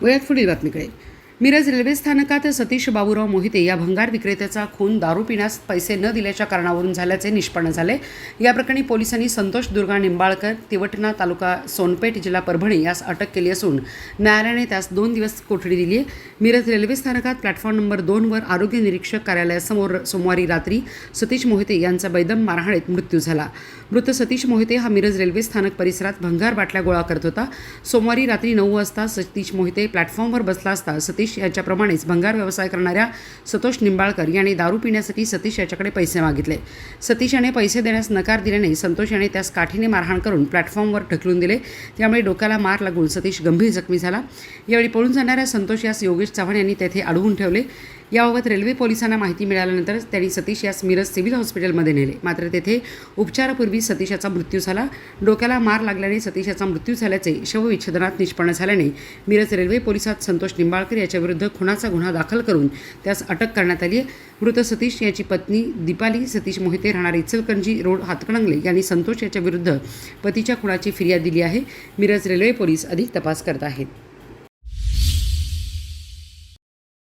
親が来るわけない。मिरज railway स्थानकात सतीश बाबूराव मोहिते या भंगार विक्रेत्याचा खून दारू पिण्यास पैसे न दिल्याच्या कारणावरून झाल्याचे निष्पन्न झाले. या प्रकरणी पोलिसांनी संतोष दुर्गा निंबाळकर तिवटणा तालुका सोनपेठ जिल्हा परभणी यास अटक केली असून न्यायालयाने त्यास दोन दिवस कोठडी दिली आहे. मिरज रेल्वे स्थानकात प्लॅटफॉर्म नंबर दोनवर आरोग्य निरीक्षक कार्यालयासमोर सोमवारी रात्री सतीश मोहिते यांचा बैदम मारहाणीत मृत्यू झाला. मृत सतीश मोहिते हा मिरज रेल्वे स्थानक परिसरात भंगार बाटल्या गोळा करत होता. सोमवारी रात्री नऊ वाजता सतीश मोहिते प्लॅटफॉर्मवर बसला असता सतीश यांच्याप्रमाणेच भंगार व्यवसाय करणाऱ्या सतोष निंबाळकर यांनी दारू पिण्यासाठी सतीश याच्याकडे पैसे मागितले. सतीश याने पैसे देण्यास नकार दिल्याने संतोष याने त्यास काठीने मारहाण करून प्लॅटफॉर्मवर ढकलून दिले. त्यामुळे डोक्याला मार लागून सतीश गंभीर जखमी झाला. यावेळी पळून जाणाऱ्या संतोष यास योगेश चव्हाण यांनी तेथे अडवून ठेवले. याबाबत रेल्वे पोलिसांना माहिती मिळाल्यानंतर त्यांनी सतीश यास मिरज सिव्हिल हॉस्पिटलमध्ये नेले. मात्र तेथे उपचारापूर्वी सतीश याचा मृत्यू झाला. डोक्याला मार लागल्याने सतीश याचा मृत्यू झाल्याचे शवविच्छेदनात निष्पन्न झाल्याने मिरज रेल्वे पोलिसात संतोष निंबाळकर याच्याविरुद्ध खुनाचा गुन्हा दाखल करून त्यास अटक करण्यात आली आहे. मृत सतीश याची पत्नी दीपाली सतीश मोहिते राहणार इचलकंजी रोड हातकणंगले यांनी संतोष याच्याविरुद्ध पतीच्या खुनाची फिर्याद दिली आहे. मिरज रेल्वे पोलीस अधिक तपास करत आहेत.